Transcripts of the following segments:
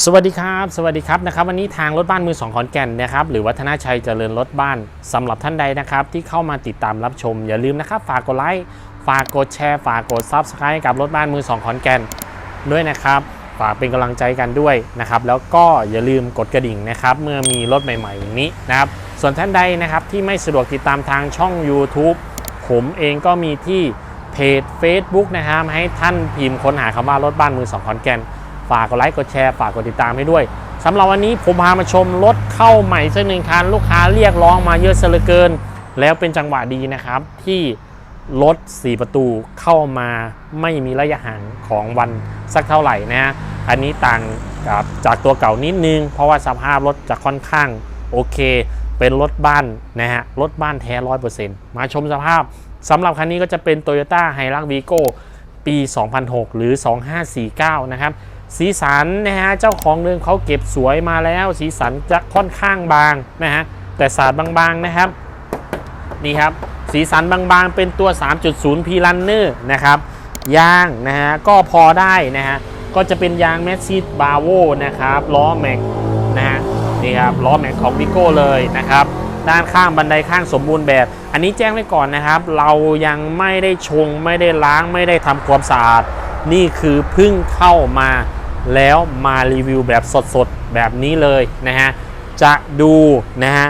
สวัสดีครับ สวัสดีครับนะครับวันนี้ทางรถบ้านมือสองขอนแก่นนะครับหรือวัฒนาชัยเจริญรถบ้านสำหรับท่านใดนะครับที่เข้ามาติดตามรับชม อย่าลืมนะครับฝากกดไลค์ฝากกดแชร์ฝากกดซับสไครต์กับรถบ้านมือสองขอนแก่นด้วยนะครับ ฝากเป็นกำลังใจกันด้วยนะครับแล้วก็อย่าลืมกดกระดิ่งนะครับเมื่อมีรถใหม่ๆอย่างนี้นะครับส่วนท่านใดนะครับที่ไม่สะดวกติดตามทางช่อง YouTube ผมเองก็มีที่เพจ Facebook นะครับให้ท่านพิมพ์ค้นหาคำว่ารถบ้านมือสองขอนแก่น ฝากกดไลค์กดแชร์ฝากกดติดตามให้ด้วยสำหรับวันนี้ผมพามาชมรถเข้าใหม่สักหนึ่งคันลูกค้าเรียกร้องมาเยอะเสียเหลือเกิน แล้วเป็นจังหวะดีนะครับ ที่รถ 4 ประตูเข้ามาไม่มีระยะห่างของวันสักเท่าไหร่นะฮะอันนี้ต่างกับจากตัวเก่านิดนึง เพราะว่าสภาพรถจะค่อนข้างโอเค เป็นรถบ้านนะฮะรถบ้านแท้ร้อยเปอร์เซ็นต์มาชมสภาพสำหรับคันนี้ก็จะเป็น Toyota h i l u x v i g o ปี 2006 หรือ 2549 นะครับ สีสันนะฮะเจ้าของเดิมเขาเก็บสวยมาแล้ว สีสันจะค่อนข้างบางนะฮะแต่สาดบางๆนะครับนี่ครับสีสันบางๆ เป็นตัว 3.0 p Runner นะครับยางนะฮะก็พอได้นะฮะก็จะเป็นยางแมสซิดบาโวนะครับล้อแม็กนะฮะนี่ครับล้อแม็กของวิโก้เลยนะครับด้านข้างบันไดข้างสมบูรณ์แบบ อันนี้แจ้งไว้ก่อนนะครับ เรายังไม่ได้ชงไม่ได้ล้างไม่ได้ทำความสะอาด นี่คือเพิ่งเข้ามา แล้วมารีวิวแบบสดๆ แบบนี้เลยนะฮะ จะดูนะฮะ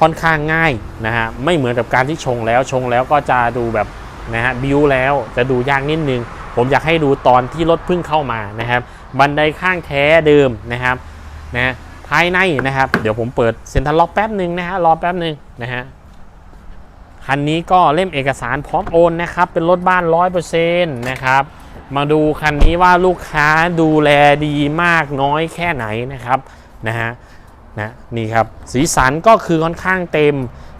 ค่อนข้างง่ายนะฮะ ไม่เหมือนกับการที่ชงแล้วชงแล้วก็จะดูแบบนะฮะบิวแล้วจะดูยากนิดนึง ผมอยากให้ดูตอนที่รถเพิ่งเข้ามานะครับ บันไดข้างแท้เดิมนะครับนะภายในนะครับ เดี๋ยวผมเปิดเซ็นทรัลล็อกแป๊บหนึ่งนะฮะรอแป๊บหนึ่งนะฮะคันนี้ก็เล่มเอกสารพร้อมโอนนะครับ เป็นรถบ้าน 100%นะครับ มาดูคันนี้ว่าลูกค้าดูแลดีมากน้อยแค่ไหนนะครับนะฮะนะนี่ครับสีสันก็คือค่อนข้างเต็ม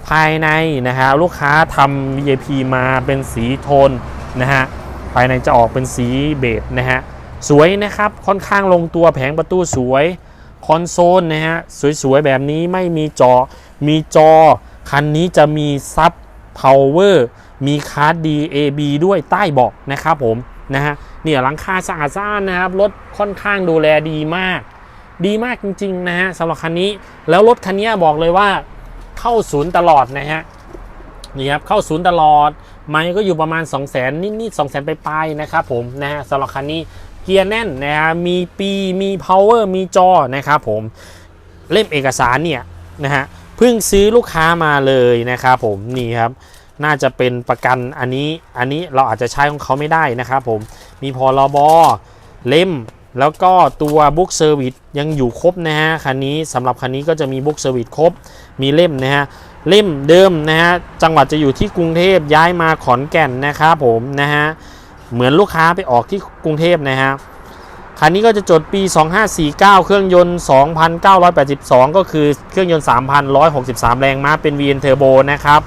ภายในนะฮะลูกค้าทำ VIP มาเป็นสีโทนนะฮะภายในจะออกเป็นสีเบจนะฮะสวยนะครับค่อนข้างลงตัวแผงประตูสวยคอนโซลนะฮะสวยๆแบบนี้ไม่มีจอ มีจอ คันนี้จะมีซับพาวเวอร์มีคาร์ด DAB ด้วยใต้เบาะนะครับผม นะฮะเนี่ยหลังคาสะอาดสะอ้านนะครับรถค่อนข้างดูแลดีมาก ดีมากจริงๆนะฮะสำหรับคันนี้แล้วรถคันนี้บอกเลยว่าเข้าศูนย์ตลอดนะฮะนี่ครับเข้าศูนย์ตลอด ไม่ก็อยู่ประมาณ 2 0 0 0 0 0นิดๆ2 0 0 0 0 0ไปลายๆนะครับผมนะฮะสำหรับคันนี้เกียร์แน่นนะฮะมีปีมี power มีจอนะครับผมเล่มเอกสารเนี่ยนะฮะเพิ่งซื้อลูกค้ามาเลยนะครับผมนี่ครับ น่าจะเป็นประกันอันนี้อันนี้เราอาจจะใช้ของเขาไม่ได้นะครับผมมีพรบเล่ม แล้วก็ตัวบุ๊กเซอร์วิสยังอยู่ครบนะฮะคันนี้สำหรับคันนี้ก็จะมีบุ๊กเซอร์วิสครบมีเล่มนะฮะเล่มเดิมนะฮะจังหวัดจะอยู่ที่กรุงเทพย้ายมาขอนแก่นนะครับผมนะฮะเหมือนลูกค้าไปออกที่กรุงเทพนะฮะคันนี้ก็จะจดปี 2549 เครื่องยนต์ 2,982 ก็คือเครื่องยนต์ 3,163 แรงม้าเป็น VN Turbo นะครับ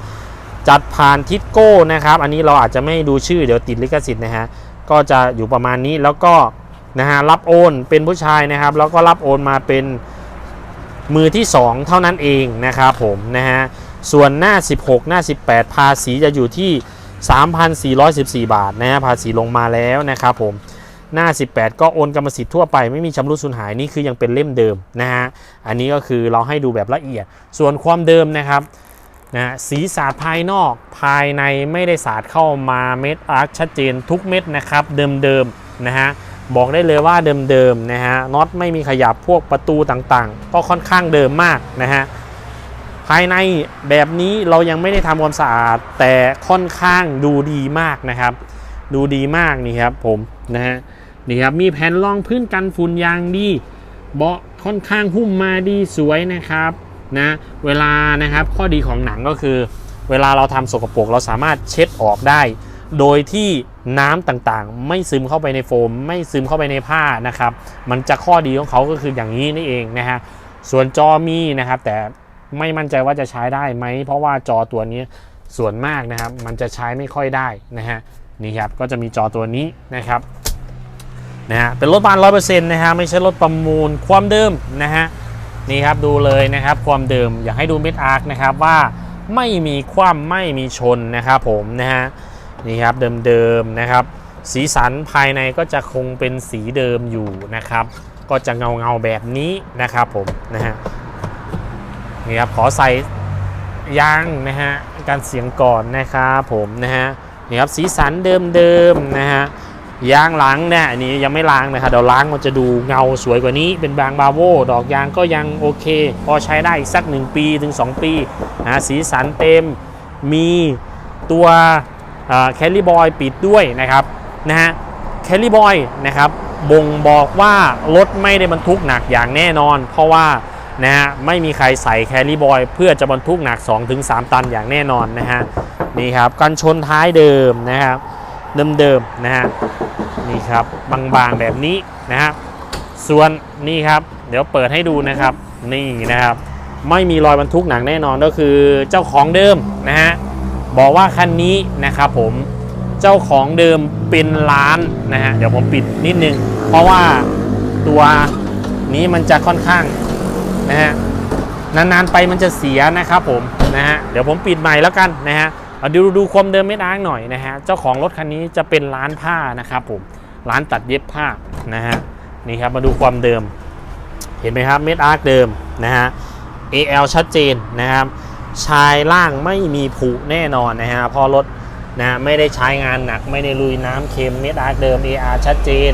จัดผ่านทิสโก้นะครับ อันนี้เราอาจจะไม่ดูชื่อเดี๋ยวติดลิขสิทธิ์นะฮะ ก็จะอยู่ประมาณนี้แล้วก็นะฮะรับโอนเป็นผู้ชายนะครับ แล้วก็รับโอนมาเป็นมือที่ 2 เท่านั้นเองนะครับผมนะฮะ ส่วนหน้า 16 หน้า 18 ภาษีจะอยู่ที่ 3,414 บาทนะฮะภาษีลงมาแล้วนะครับผมหน้า 18 ก็โอนกรรมสิทธิ์ทั่วไปไม่มีชำรุดสูญหายนี่คือยังเป็นเล่มเดิมนะฮะ อันนี้ก็คือเราให้ดูแบบละเอียด ส่วนความเดิมนะครับ นะสีสาดภายนอกภายในไม่ได้สาดเข้ามาเม็ดอาร์คชัดเจนทุกเม็ดนะครับเดิมๆนะฮะบอกได้เลยว่าเดิมๆนะฮะน็อตไม่มีขยับพวกประตูต่างๆ ก็ค่อนข้างเดิมมากนะฮะภายในแบบนี้เรายังไม่ได้ทำความสะอาด แต่ค่อนข้างดูดีมากนะครับ ดูดีมากนี่ครับผมนะฮะนี่ครับมีแผ่นรองพื้นกันฝุ่นยางดีเบาะค่อนข้างหุ้มมาดีสวยนะครับ นะเวลานะครับข้อดีของหนังก็คือ เวลาเราทำสกปรกเราสามารถเช็ดออกได้ โดยที่น้ำต่างๆ ไม่ซึมเข้าไปในโฟม ไม่ซึมเข้าไปในผ้านะครับมันจะข้อดีของเขาก็คืออย่างนี้นี่เองนะฮะส่วนจอมีนะครับแต่ไม่มั่นใจว่าจะใช้ได้ไหม เพราะว่าจอตัวนี้ส่วนมากนะครับ มันจะใช้ไม่ค่อยได้นะฮะนี่ครับก็จะมีจอตัวนี้นะครับนะฮะเป็นรถบานร้อยเปอร์เซ็นต์นะฮะไม่ใช่รถประมูลความเดิมนะฮะ นี่ครับดูเลยนะครับความเดิมอยากให้ดูเม็ดอาร์คนะครับว่าไม่มีคว่ำไม่มีชนนะครับผมนะฮะนี่ครับเดิมๆนะครับ สีสันภายในก็จะคงเป็นสีเดิมอยู่นะครับ ก็จะเงาเงาๆแบบนี้นะครับผมนะฮะนี่ครับขอใส่ยางนะฮะการเสียงก่อนนะครับผมนะฮะนี่ครับสีสันเดิมๆนะฮะ ยางหลังเนี่ยอันนี้ยังไม่ล้างนะครับเดี๋ยวล้างมันจะดูเงาสวยกว่านี้ เป็นบางบาโวดอกยางก็ยังโอเค พอใช้ได้อีกสัก 1 ปีถึง 2 ปีนะสีสันเต็มมีตัวแคลรี่บอยปิดด้วยนะครับนะฮะแคลรี่บอยนะครับบ่งบอกว่ารถไม่ได้บรรทุกหนักอย่างแน่นอน เพราะว่านะฮะไม่มีใครใส่แคลรี่บอยเพื่อจะบรรทุกหนัก 2-3 ตันอย่างแน่นอนนะฮะนี่ครับกันชนท้ายเดิมนะครับ เดิมๆนะฮะนี่ครับบางๆแบบนี้นะครับส่วนนี่ครับเดี๋ยวเปิดให้ดูนะครับนี่นะครับ ไม่มีรอยบรรทุกหนักแน่นอนก็คือเจ้าของเดิมนะฮะบอกว่าคันนี้นะครับผมเจ้าของเดิมเป็นร้านนะฮะเดี๋ยวผมปิดนิดนึง เพราะว่าตัวนี้มันจะค่อนข้างนะฮะนานๆไปมันจะเสียนะครับผมนะฮะเดี๋ยวผมปิดใหม่แล้วกันนะฮะ เอาดูดูความเดิมเม็ดอาร์กหน่อยนะฮะ เจ้าของรถคันนี้จะเป็นร้านผ้านะครับผม ร้านตัดเย็บผ้านะฮะ นี่ครับมาดูความเดิม เห็นไหมครับเม็ดอาร์กเดิมนะฮะ AL ชัดเจนนะครับ ชายล่างไม่มีผุแน่นอนนะฮะ พอรถนะไม่ได้ใช้งานหนักไม่ได้ลุยน้ำเค็มเม็ดอาร์คเดิม AR ชัดเจน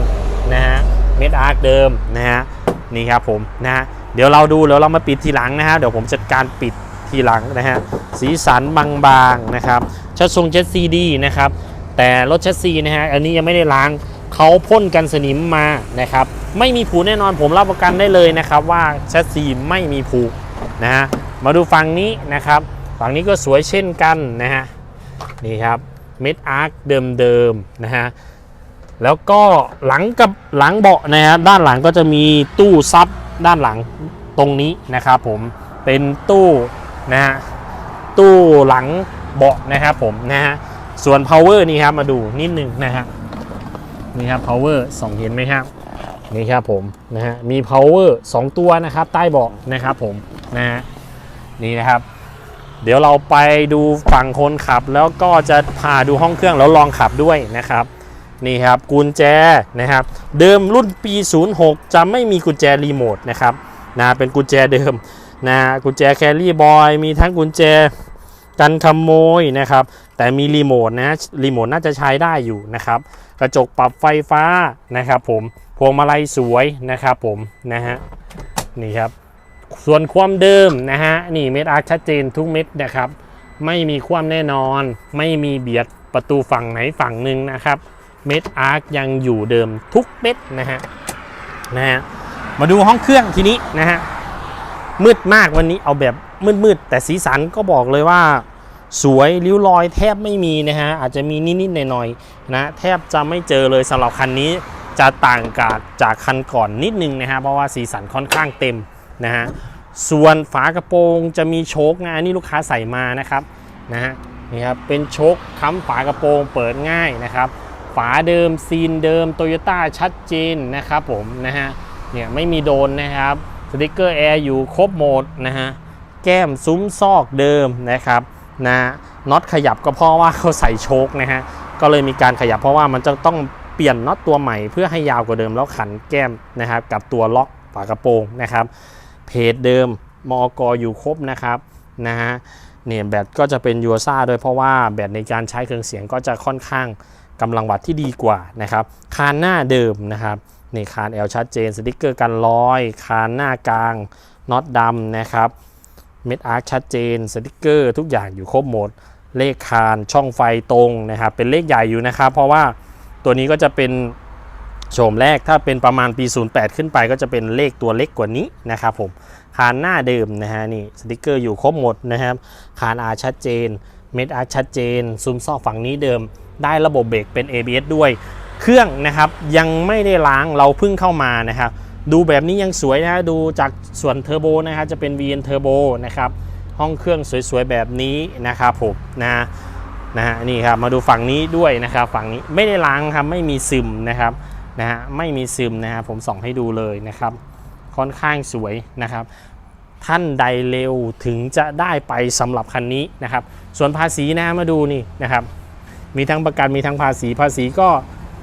นะฮะ เม็ดอาร์คเดิมนะฮะ นี่ครับผมนะฮะ เดี๋ยวเราดูแล้วเรามาปิดทีหลังนะฮะ เดี๋ยวผมจัดการปิด ทีหลังนะฮะสีสันบางๆนะครับชัดทรงเจ็ดซีดีนะครับแต่รถชัดซีนะฮะอันนี้ยังไม่ได้ล้างเขาพ่นกันสนิมมานะครับไม่มีผูแน่นอนผมรับประกันได้เลยนะครับ ว่าชัดซีไม่มีผูนะฮะมาดูฝั่งนี้นะครับ ฝั่งนี้ก็สวยเช่นกันนะฮะนี่ครับเม็ดอาร์คเดิมๆนะฮะแล้วก็หลังกับหลังเบาะนะฮะด้านหลังก็จะมีตู้ซับด้านหลังตรงนี้นะครับผมเป็นตู้ นะฮะตู้หลังเบาะนะครับผมนะฮะส่วน power นี่ครับมาดูนิดนึงนะฮะนี่ครับ power สองเห็นไหมครับนี่ครับผมนะฮะมี power 2 ตัวนะครับใต้เบาะนะครับผมนะฮะนี่นะครับ เดี๋ยวเราไปดูฝั่งคนขับ แล้วก็จะพาดูห้องเครื่องแล้วลองขับด้วยนะครับนี่ครับกุญแจนะครับ เดิมรุ่นปี 06 จะไม่มีกุญแจรีโมทนะครับนะเป็นกุญแจเดิม นะกุญแจแครี่บอยมีทั้งกุญแจกันขโมยนะครับ แต่มีรีโมทนะรีโมทน่าจะใช้ได้อยู่นะครับ กระจกปรับไฟฟ้านะครับ ผมพวงมาลัยสวยนะครับผมนะฮะนี่ครับ ส่วนความเดิมนะฮะนี่เม็ดอาร์คชัดเจนทุกเม็ดนะครับ ไม่มีความแน่นอน ไม่มีเบียดประตูฝั่งไหนฝั่งหนึ่งนะครับเม็ดอาร์คยังอยู่เดิมทุกเม็ดนะฮะนะฮะมาดูห้องเครื่องทีนี้นะฮะ มืดมากวันนี้เอาแบบมืดๆแต่สีสันก็บอกเลยว่า สวยริ้วรอยแทบไม่มีนะฮะอาจจะมีนิดๆหน่อยๆนะแทบจะไม่เจอเลยสำหรับคันนี้จะต่างกับจากคันก่อนนิดนึงนะฮะเพราะว่าสีสันค่อนข้างเต็มนะฮะส่วนฝากระโปรงจะมีโชคนะอันนี่ลูกค้าใส่มานะครับนะฮะนี่ครับเป็นโชคค้ำฝากระโปรงเปิดง่ายนะครับ ฝาเดิมซีนเดิมโตโยต้าชัดเจนนะครับผมนะฮะเนี่ยไม่มีโดนนะครับ ติกเกอร์แอร์อยู่ครบโหมดนะฮะ แก้มซุ้มซอกเดิมนะครับนะน็อตขยับก็เพราะว่าเขาใส่โชคนะฮะ ก็เลยมีการขยับเพราะว่ามันจะต้องเปลี่ยนน็อตตัวใหม่เพื่อให้ยาวกว่าเดิมแล้วขันแก้มนะครับกับตัวล็อกฝากระโปรงนะครับ เพจเดิมมอกอยู่ครบนะครับนะฮะเนี่ยแบตก็จะเป็นยูซ่าด้วยเพราะว่าแบตในการใช้เครื่องเสียงก็จะค่อนข้างกำลังวัตที่ดีกว่านะครับ คานหน้าเดิมนะครับ นี่คานแอลชัดเจนสติกเกอร์กันรอยคานหน้ากลางน็อตดำนะครับเม็ดอาร์คชัดเจนสติกเกอร์ทุกอย่างอยู่ครบหมด เลขคานช่องไฟตรงนะครับเป็นเลขใหญ่อยู่นะครับ เพราะว่าตัวนี้ก็จะเป็นโฉมแรกถ้าเป็นประมาณปี 08 ขึ้นไปก็จะเป็นเลขตัวเล็กกว่านี้นะครับผมคานหน้าเดิมนะฮะนี่สติกเกอร์อยู่ครบหมดนะครับคานอาร์ชัดเจนเม็ดอาร์ชัดเจนซุมซอกฝั่งนี้เดิม ได้ระบบเบรกเป็น ABS ด้วย เครื่องนะครับยังไม่ได้ล้างเราเพิ่งเข้ามานะครับ ดูแบบนี้ยังสวยนะฮะดูจากส่วนเทอร์โบนะครับจะเป็น VN Turbo นะครับห้องเครื่องสวยๆแบบนี้นะครับผมนะนะฮะนี่ครับมาดูฝั่งนี้ด้วยนะครับฝั่งนี้ไม่ได้ล้างครับไม่มีซึมนะครับนะฮะไม่มีซึมนะฮะผมส่องให้ดูเลยนะครับ ค่อนข้างสวยนะครับ ท่านใดเร็วถึงจะได้ไปสำหรับคันนี้นะครับ ส่วนภาษีนะมาดูนี่นะครับ มีทั้งประกันมีทั้งภาษีภาษีก็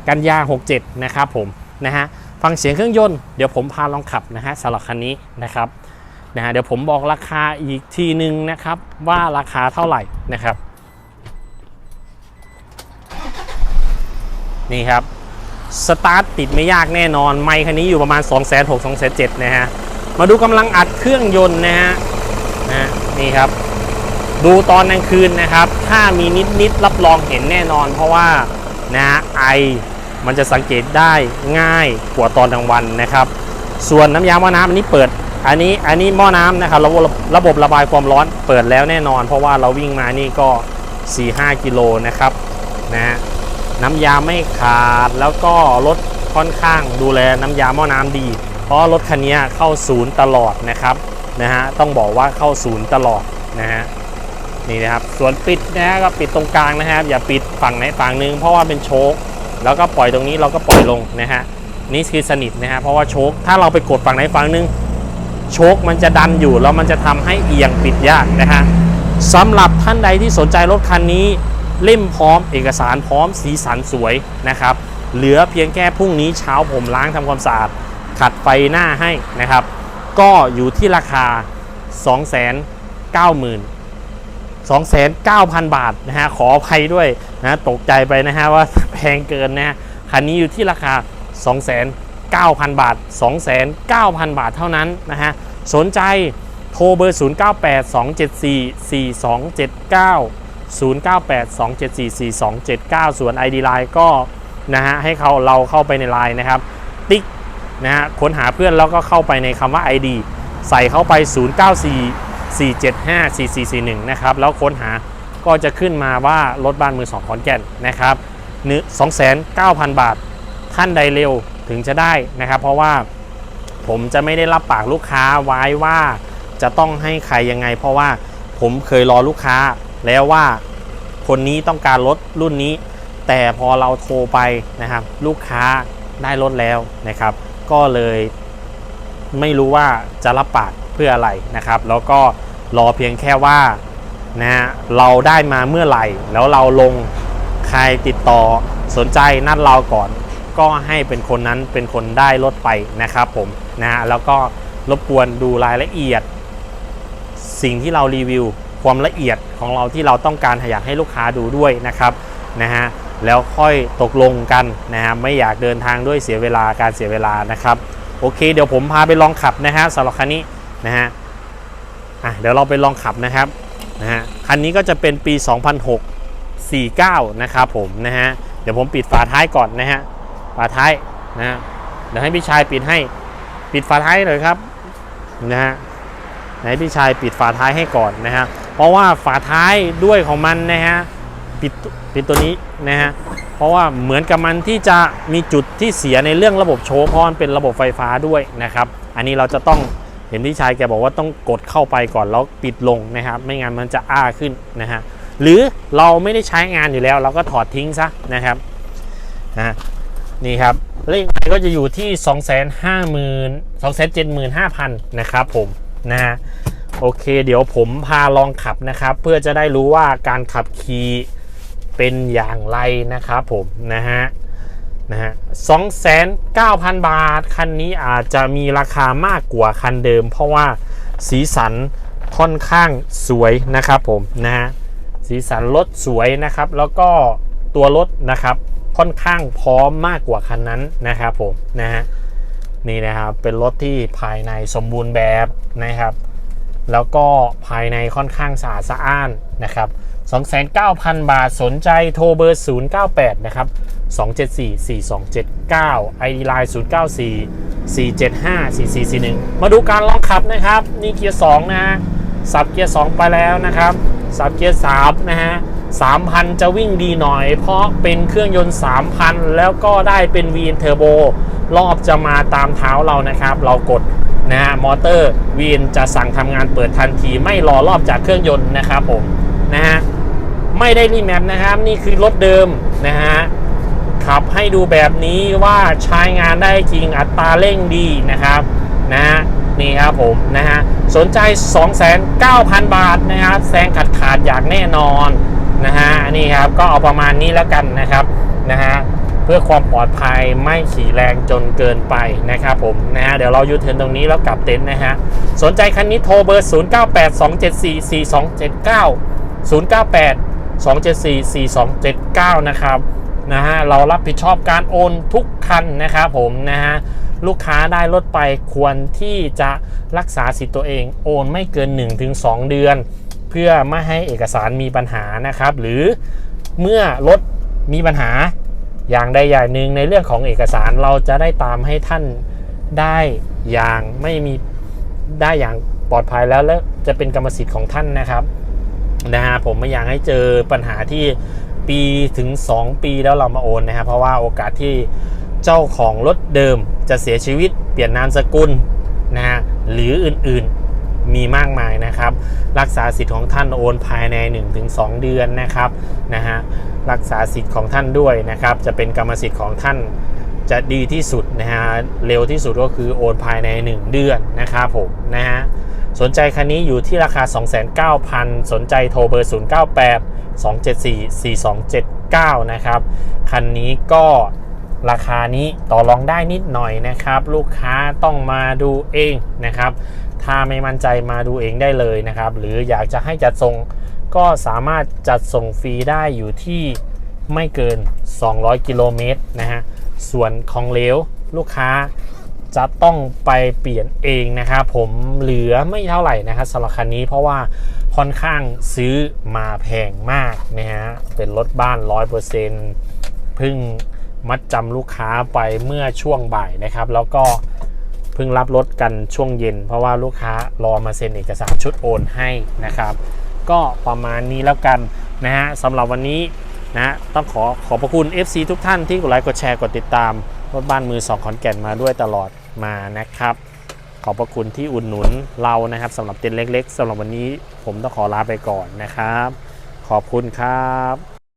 กันยา 67 นะครับผมนะฮะฟังเสียงเครื่องยนต์เดี๋ยวผมพาลองขับนะฮะสำหรับคันนี้นะครับนะฮะเดี๋ยวผมบอกราคาอีกทีหนึ่งนะครับว่าราคาเท่าไหร่นะครับ นี่ครับสตาร์ทติดไม่ยากแน่นอน ไมค์คันนี้อยู่ประมาณ 2 6 0 0 0 2 7 0นะฮะ มาดูกำลังอัดเครื่องยนต์นะฮะนะนี่ครับ ดูตอนกลางคืนนะครับ ถ้ามีนิดนิดๆรับรองเห็นแน่นอน เพราะว่านะฮะไอ มันจะสังเกตได้ง่ายกว่าตอนกลางวันนะครับ ส่วนน้ำยาหม้อน้ำอันนี้เปิด อันนี้อันนี้หม้อน้ำนะครับระบบระบบระบายความร้อนเปิดแล้วแน่นอน เพราะว่าเราวิ่งมานี่ก็ 4-5 กิโลนะครับนะฮะน้ำยาไม่ขาดแล้วก็รถค่อนข้างดูแลน้ำยาหม้อน้ำดี เพราะรถคันนี้เข้าศูนย์ตลอดนะครับนะฮะต้องบอกว่าเข้าศูนย์ตลอดนะฮะนี่นะครับส่วนปิดนะฮะก็ปิดตรงกลางนะครับ อย่าปิดฝั่งไหนฝั่งหนึงเพราะว่าเป็นโชค แล้วก็ปล่อยตรงนี้เราก็ปล่อยลงนะฮะนี่คือสนิทนะฮะเพราะว่าโชคถ้าเราไปกดฝั่งไหนฝั่งนึงโชคมันจะดันอยู่แล้วมันจะทำให้เอียงปิดยากนะฮะสำหรับท่านใดที่สนใจรถคันนี้เล่มพร้อมเอกสารพร้อมสีสันสวยนะครับเหลือเพียงแค่พรุ่งนี้เช้าผมล้างทำความสะอาดขัดไฟหน้าให้นะครับ ก็อยู่ที่ราคา 290,000 2,900บาทนะฮะขออภัยด้วยนะตกใจไปนะฮะว่า งเกินนะฮะคันนี้อยู่ที่ราคา 2,900 บาท 2,900 บาทเท่านั้นนะฮะสนใจโทรเบอร์ 0982744279 0982744279 ส่วน ID Line ก็นะฮะให้เขาเราเข้าไปใน Line นะครับ ติ๊กนะฮะค้นหาเพื่อนแล้วก็เข้าไปในคำว่า ID ใส่เข้าไป 0944754441 นะครับ แล้วค้นหาก็จะขึ้นมาว่ารถบ้านมือสองขอนแก่นนะครับ 2,900 บาท ท่านใดเร็วถึงจะได้นะครับ เพราะว่าผมจะไม่ได้รับปากลูกค้าไว้ว่าจะต้องให้ใครยังไง เพราะว่าผมเคยรอลูกค้าแล้วว่าคนนี้ต้องการรถรุ่นนี้ แต่พอเราโทรไปนะครับ ลูกค้าได้รถแล้วนะครับ ก็เลยไม่รู้ว่าจะรับปากเพื่ออะไรนะครับ แล้วก็รอเพียงแค่ว่านะเราได้มาเมื่อไหร่ แล้วเราลง ใครติดต่อสนใจนัดเราก่อน ก็ให้เป็นคนนั้นเป็นคนได้รถไปนะครับผมนะฮะแล้วก็รบกวนดูรายละเอียด สิ่งที่เรารีวิว ความละเอียดของเราที่เราต้องการอยากให้ลูกค้าดูด้วยนะครับนะฮะแล้วค่อยตกลงกันนะฮะไม่อยากเดินทางด้วยเสียเวลาการเสียเวลานะครับ โอเค เดี๋ยวผมพาไปลองขับนะฮะสำหรับคันนี้นะฮะอะเดี๋ยวเราไปลองขับนะครับนะฮะคันนี้ก็จะเป็นปี 2006 49 นะครับผมนะฮะ เดี๋ยวผมปิดฝาท้ายก่อนนะฮะ ฝาท้ายนะฮะ เดี๋ยวให้พี่ชายปิดให้ ปิดฝาท้ายหน่อยครับนะฮะให้พี่ชายปิดฝาท้ายให้ก่อนนะฮะ เพราะว่าฝาท้ายด้วยของมันนะฮะ ปิดปิดตัวนี้นะฮะ เพราะว่าเหมือนกับมันที่จะมีจุดที่เสียในเรื่องระบบโชว์เพราะมันเป็นระบบไฟฟ้าด้วยนะครับ อันนี้เราจะต้องเห็นพี่ชายแกบอกว่าต้องกดเข้าไปก่อนแล้วปิดลงนะครับ ไม่งั้นมันจะอ้าขึ้นนะฮะ หรือเราไม่ได้ใช้งานอยู่แล้ว เราก็ถอดทิ้งซะนะครับนะนี่ครับเลขไมก็จะอยู่ที่ 2 5 0 0 0 2 7 5 0 0 0 นะครับผมนะฮะโอเค เดี๋ยวผมพาลองขับนะครับ เพื่อจะได้รู้ว่าการขับขี่เป็นอย่างไรนะครับผมนะฮะนะฮะ29,000บาท คันนี้อาจจะมีราคามากกว่าคันเดิม เพราะว่าสีสันค่อนข้างสวยนะครับผมนะฮะ สีสันรถสวยนะครับ แล้วก็ตัวรถนะครับค่อนข้างพร้อมมากกว่าคันนั้นนะครับผมนะฮะนี่นะครับเป็นรถที่ภายในสมบูรณ์แบบนะครับ แล้วก็ภายในค่อนข้างสะอาดสะอ้านนะครับ29,000 บาทสนใจโทรเบอร์ 098 นะครับ 274-4279 ID Line 094 475 4441 มาดูการลองขับนะครับ นี่เกียร์ 2 นะฮะ สับเกียร์2ไปแล้วนะครับ สับเกียร์3นะฮะ3,000 จะวิ่งดีหน่อย เพราะเป็นเครื่องยนต์ 3,000 แล้วก็ได้เป็น VN Turbo รอบจะมาตามเท้าเรานะครับ เรากดนะฮะมอเตอร์ VN จะสั่งทำงานเปิดทันทีไม่รอรอบจากเครื่องยนต์นะครับผมนะฮะไม่ได้รีแมปนะครับ นี่คือรถเดิมนะฮะขับให้ดูแบบนี้ว่าใช้งานได้จริงอัตราเร่งดีนะครับนะฮะ นี่ครับผมนะฮะสนใจ 29,000 บาทนะครับแซงขาดขาดอย่างแน่นอนนะฮะนี่ครับก็เอาประมาณนี้แล้วกันนะครับนะฮะเพื่อความปลอดภัยไม่ขี่แรงจนเกินไปนะครับผมนะฮะเดี๋ยวเรายูเทิร์นตรงนี้แล้วกลับเต็นท์นะฮะสนใจคันนี้โทรเบอร์ 0982744279 098-274-4279 นะครับนะฮะเรารับผิดชอบการโอนทุกคันนะครับผมนะฮะ ลูกค้าได้รถไปควรที่จะรักษาสิทธิ์ตัวเอง โอนไม่เกิน 1-2 เดือน เพื่อไม่ให้เอกสารมีปัญหานะครับ หรือเมื่อรถมีปัญหาอย่างใดอย่างหนึ่งในเรื่องของเอกสารเราจะได้ตามให้ท่านได้อย่างไม่มีได้อย่างปลอดภัยแล้วและจะเป็นกรรมสิทธิ์ของท่านนะครับนะฮะผมไม่อยากให้เจอปัญหาที่ปีถึง 2 ปีแล้วเรามาโอนนะครับเพราะว่าโอกาสที่ เจ้าของรถเดิมจะเสียชีวิตเปลี่ยนนามสกุลนะฮะหรืออื่นๆมีมากมายนะครับ รักษาสิทธิ์ของท่านโอนภายใน 1-2 เดือนนะครับนะฮะรักษาสิทธิ์ของท่านด้วยนะครับ จะเป็นกรรมสิทธิ์ของท่านจะดีที่สุดนะฮะเร็วที่สุดก็คือโอนภายใน 1 เดือนนะครับผมนะฮะสนใจคันนี้อยู่ที่ราคา 29,000 สนใจโทรเบอร์ 098 274 4279 นะครับ คันนี้ก็ ราคานี้ต่อรองได้นิดหน่อยนะครับ ลูกค้าต้องมาดูเองนะครับ ถ้าไม่มั่นใจมาดูเองได้เลยนะครับ หรืออยากจะให้จัดส่งก็สามารถจัดส่งฟรีได้อยู่ที่ไม่เกิน 200 กิโลเมตรนะฮะส่วนของเหลวลูกค้าจะต้องไปเปลี่ยนเองนะครับผมเหลือไม่เท่าไหร่นะครับสำหรับคันนี้เพราะว่าค่อนข้างซื้อมาแพงมากนะฮะเป็นรถบ้าน 100%เพิ่ง มัดจำลูกค้าไปเมื่อช่วงบ่ายนะครับ แล้วก็เพิ่งรับรถกันช่วงเย็น เพราะว่าลูกค้ารอมาเซ็นเอกสารชุดโอนให้นะครับ ก็ประมาณนี้แล้วกันนะฮะสำหรับวันนี้นะต้องขอขอบพระคุณ FC ทุกท่านที่กดไลค์กดแชร์กดติดตามรถบ้านมือสองขอนแก่นมาด้วยตลอดมานะครับ ขอบพระคุณที่อุดหนุนเรานะครับสำหรับเต็นเล็ก ๆสำหรับวันนี้ผมต้องขอลาไปก่อนนะครับ ขอบคุณครับ